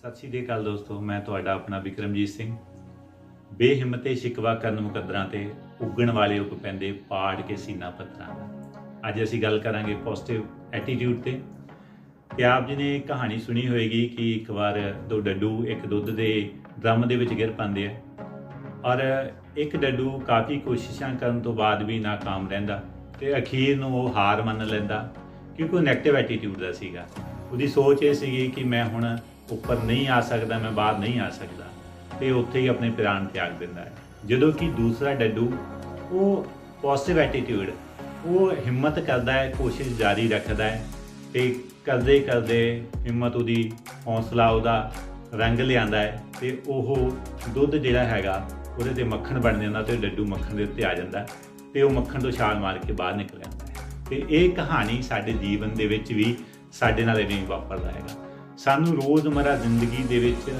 ਸਤਿ ਸ਼੍ਰੀ ਅਕਾਲ ਦੋਸਤੋ, ਮੈਂ ਤੁਹਾਡਾ ਆਪਣਾ ਵਿਕਰਮਜੀਤ ਸਿੰਘ। ਬੇਹਿੰਮਤੇ ਸ਼ਿਕਵਾ ਕਰਨ ਮੁਕੱਦਰਾਂ ਤੇ ਉੱਗਣ ਵਾਲੇ ਉਪ ਪੈਂਦੇ ਪਾੜ ਕੇ ਸੀਨਾ ਪੱਤਰਾਂ ਅੱਜ ਅਸੀਂ ਗੱਲ ਕਰਾਂਗੇ ਪੋਜ਼ਿਟਿਵ ਐਟੀਟਿਊਡ ਤੇ। ਕਿ ਆਪ ਜੀ ਨੇ ਕਹਾਣੀ ਸੁਣੀ ਹੋਏਗੀ ਕਿ ਇੱਕ ਵਾਰ ਦੋ ਡੱਡੂ, ਇੱਕ ਦੁੱਧ ਦੇ ਡਰਮ ਦੇ ਵਿੱਚ ਗਿਰ ਪੰਦੇ ਆ। ਔਰ ਇੱਕ ਡੱਡੂ ਕਾਫੀ ਕੋਸ਼ਿਸ਼ਾਂ ਕਰਨ ਤੋਂ ਬਾਅਦ ਵੀ ਨਾਕਾਮ ਰਹਿੰਦਾ ਤੇ ਅਖੀਰ ਨੂੰ ਉਹ ਹਾਰ ਮੰਨ ਲੈਂਦਾ, ਕਿਉਂਕਿ ਉਹ 네ਗੇਟਿਵ ਐਟੀਟਿਊਡ ਦਾ ਸੀਗਾ। ਉਹਦੀ ਸੋਚ ਇਹ ਸੀਗੀ ਕਿ ਮੈਂ ਹੁਣ ਉੱਪਰ ਨਹੀਂ ਆ ਸਕਦਾ, ਮੈਂ ਬਾਹਰ ਨਹੀਂ ਆ ਸਕਦਾ। ਤੇ ਉੱਥੇ ਹੀ ਆਪਣੇ ਪ੍ਰਾਣ ਤਿਆਗ ਦਿੰਦਾ ਹੈ। ਜਦੋਂ ਕਿ ਦੂਸਰਾ ਡੱਡੂ, ਉਹ ਪੋਜ਼ਿਟਿਵ ਐਟੀਟਿਊਡ ਉਹ ਹਿੰਮਤ ਕਰਦਾ ਹੈ, ਕੋਸ਼ਿਸ਼ ਜਾਰੀ ਰੱਖਦਾ ਹੈ ਤੇ ਕਰਦੇ ਕਰਦੇ ਹਿੰਮਤ ਉਹਦੀ ਹੌਸਲਾ ਉਹਦਾ ਰੰਗ ਲਿਆਂਦਾ ਹੈ ਤੇ ਉਹ ਦੁੱਧ ਜਿਹੜਾ ਹੈਗਾ, ਉਹਦੇ ਤੇ ਮੱਖਣ ਬਣ ਜਾਂਦਾ ਤੇ ਡੱਡੂ ਮੱਖਣ ਦੇ ਉੱਤੇ ਆ ਜਾਂਦਾ ਤੇ ਉਹ ਮੱਖਣ ਤੋਂ ਛਾਲ ਮਾਰ ਕੇ ਬਾਹਰ ਨਿਕਲ ਜਾਂਦਾ ਹੈ। ਤੇ ਇਹ ਕਹਾਣੀ ਸਾਡੇ ਜੀਵਨ ਦੇ ਵਿੱਚ ਵੀ ਸਾਡੇ ਨਾਲ ਇਵੇਂ ਹੀ ਵਾਪਰਦਾ ਹੈਗਾ। ਸਾਨੂੰ ਰੋਜ਼ਮਰਾ ਜ਼ਿੰਦਗੀ ਦੇ ਵਿੱਚ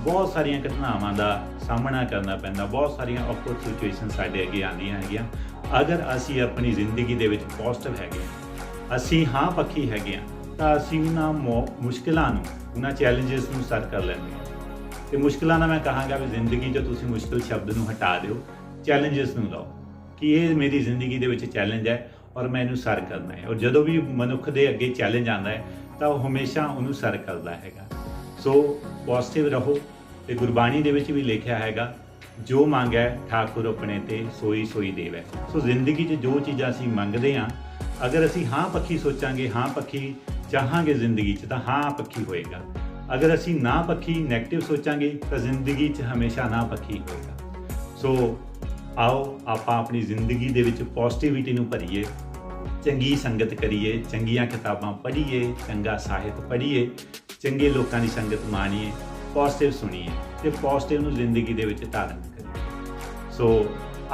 ਬਹੁਤ ਸਾਰੀਆਂ ਘਟਨਾਵਾਂ ਦਾ ਸਾਹਮਣਾ ਕਰਨਾ ਪੈਂਦਾ, ਬਹੁਤ ਸਾਰੀਆਂ ਔਕਵਰਡ ਸਿਚੁਏਸ਼ਨ ਸਾਡੇ ਅੱਗੇ ਆਉਂਦੀਆਂ ਹੈਗੀਆਂ। ਅਗਰ ਅਸੀਂ ਆਪਣੀ ਜ਼ਿੰਦਗੀ ਦੇ ਵਿੱਚ ਪੋਜ਼ਿਟਿਵ ਹੈਗੇ ਹਾਂ, ਅਸੀਂ ਹਾਂ ਪੱਖੀ ਹੈਗੇ ਹਾਂ, ਤਾਂ ਅਸੀਂ ਉਹਨਾਂ ਮੌ- ਮੁਸ਼ਕਿਲਾਂ ਨੂੰ ਉਹਨਾਂ ਚੈਲੰਜਸ ਨੂੰ ਸਰ ਕਰ ਲੈਂਦੇ ਹਾਂ। ਤੇ ਮੁਸ਼ਕਿਲਾਂ ਨਾਲ ਮੈਂ ਕਹਾਂਗਾ ਵੀ ਜ਼ਿੰਦਗੀ 'ਚ ਤੁਸੀਂ ਮੁਸ਼ਕਿਲ ਸ਼ਬਦ ਨੂੰ ਹਟਾ ਦਿਓ ਚੈਲੰਜਸ ਨੂੰ ਲਓ। ਕਿ ਇਹ ਮੇਰੀ ਜ਼ਿੰਦਗੀ ਦੇ ਵਿੱਚ ਚੈਲੰਜ ਹੈ ਔਰ ਮੈਂ ਇਹਨੂੰ ਸਰ ਕਰਨਾ ਹੈ। ਔਰ ਜਦੋਂ ਵੀ ਮਨੁੱਖ ਦੇ ਅੱਗੇ ਚੈਲੰਜ ਆਉਂਦਾ ਹੈ, ਤਾਂ ਉਹ ਹਮੇਸ਼ਾ ਉਹਨੂੰ ਸਰ ਕਰਦਾ ਹੈਗਾ। ਸੋ ਪੋਜ਼ਿਟਿਵ ਰਹੋ ਤੇ ਗੁਰਬਾਣੀ ਦੇ ਵਿੱਚ ਵੀ ਲਿਖਿਆ ਹੈਗਾ, ਜੋ ਮੰਗੈ ਠਾਕੁਰ ਆਪਣੇ ਤੇ ਸੋਈ ਸੋਈ ਦੇਵੈ। ਸੋ ਜ਼ਿੰਦਗੀ 'ਚ ਜੋ ਚੀਜ਼ਾਂ ਅਸੀਂ ਮੰਗਦੇ ਹਾਂ, ਅਗਰ ਅਸੀਂ ਹਾਂ ਪੱਖੀ ਸੋਚਾਂਗੇ, ਹਾਂ ਪੱਖੀ ਚਾਹਾਂਗੇ ਜ਼ਿੰਦਗੀ 'ਚ, ਤਾਂ ਹਾਂ ਪੱਖੀ ਹੋਏਗਾ। ਅਗਰ ਅਸੀਂ ਨਾ ਪੱਖੀ 네ਗੇਟਿਵ ਸੋਚਾਂਗੇ, ਤਾਂ ਜ਼ਿੰਦਗੀ 'ਚ ਹਮੇਸ਼ਾ ਨਾ ਪੱਖੀ ਹੋਏਗਾ। ਸੋ ਆਓ ਆਪਾਂ ਆਪਣੀ ਜ਼ਿੰਦਗੀ ਦੇ ਵਿੱਚ ਪੋਜ਼ਿਟਿਵਿਟੀ ਨੂੰ ਭਰੀਏ, ਚੰਗੀ ਸੰਗਤ ਕਰੀਏ, ਚੰਗੀਆਂ ਕਿਤਾਬਾਂ ਪੜ੍ਹੀਏ, ਚੰਗਾ ਸਾਹਿਤ ਪੜ੍ਹੀਏ, ਚੰਗੇ ਲੋਕਾਂ ਦੀ ਸੰਗਤ ਮਾਣੀਏ ਪੋਜ਼ਿਟਿਵ ਸੁਣੀਏ ਤੇ ਪੋਜ਼ਿਟਿਵ ਨੂੰ ਜ਼ਿੰਦਗੀ ਦੇ ਵਿੱਚ ਧਾਰਨ ਕਰੀਏ। ਸੋ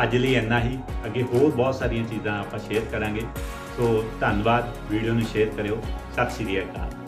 ਅੱਜ ਲਈ ਇੰਨਾ ਹੀ। ਅੱਗੇ ਹੋਰ ਬਹੁਤ ਸਾਰੀਆਂ ਚੀਜ਼ਾਂ ਆਪਾਂ ਸ਼ੇਅਰ ਕਰਾਂਗੇ। ਸੋ ਧੰਨਵਾਦ। ਵੀਡੀਓ ਨੂੰ ਸ਼ੇਅਰ ਕਰਿਓ। ਸਤਿ ਸ਼੍ਰੀ ਅਕਾਲ।